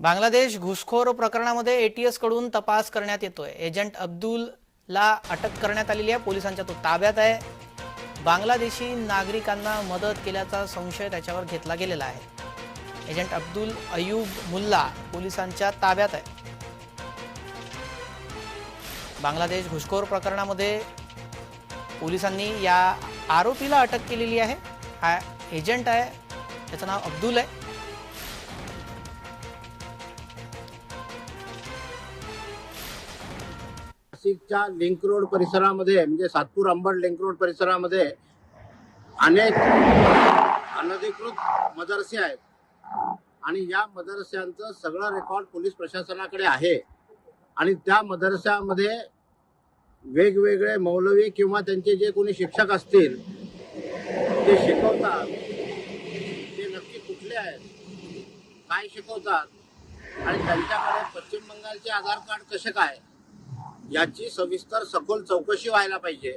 बांगलादेश घुसखोर प्रकरणामध्ये एटीएसकडून तपास करण्यात येतोय. एजंट अब्दुलला अटक करण्यात आलेली आहे. पोलिसांच्या तो ताब्यात आहे. बांगलादेशी नागरिकांना मदत केल्याचा संशय त्याच्यावर घेतला गेलेला आहे. एजंट अब्दुल अयूब मुल्ला पोलिसांच्या ताब्यात आहे. बांगलादेश घुसखोर प्रकरणामध्ये पोलिसांनी या आरोपीला अटक केलेली आहे. हा एजंट आहे. त्याचं नाव अब्दुल आहे. नाशिकच्या लिंक रोड परिसरामध्ये म्हणजे सातपूर अंबड लिंक रोड परिसरामध्ये अनेक अनधिकृत मदरसे आहेत. आणि या मदरस्यांचं सगळं रेकॉर्ड पोलीस प्रशासनाकडे आहे. आणि त्या मदरसामध्ये वेगवेगळे मौलवी किंवा त्यांचे जे कोणी शिक्षक असतील ते शिकवतात. ते नक्की कुठले आहेत? काय शिकवतात? आणि त्यांच्याकडे पश्चिम बंगालचे आधार कार्ड कसे काय? याची सविस्तर सखोल चौकशी व्हायला पाहिजे.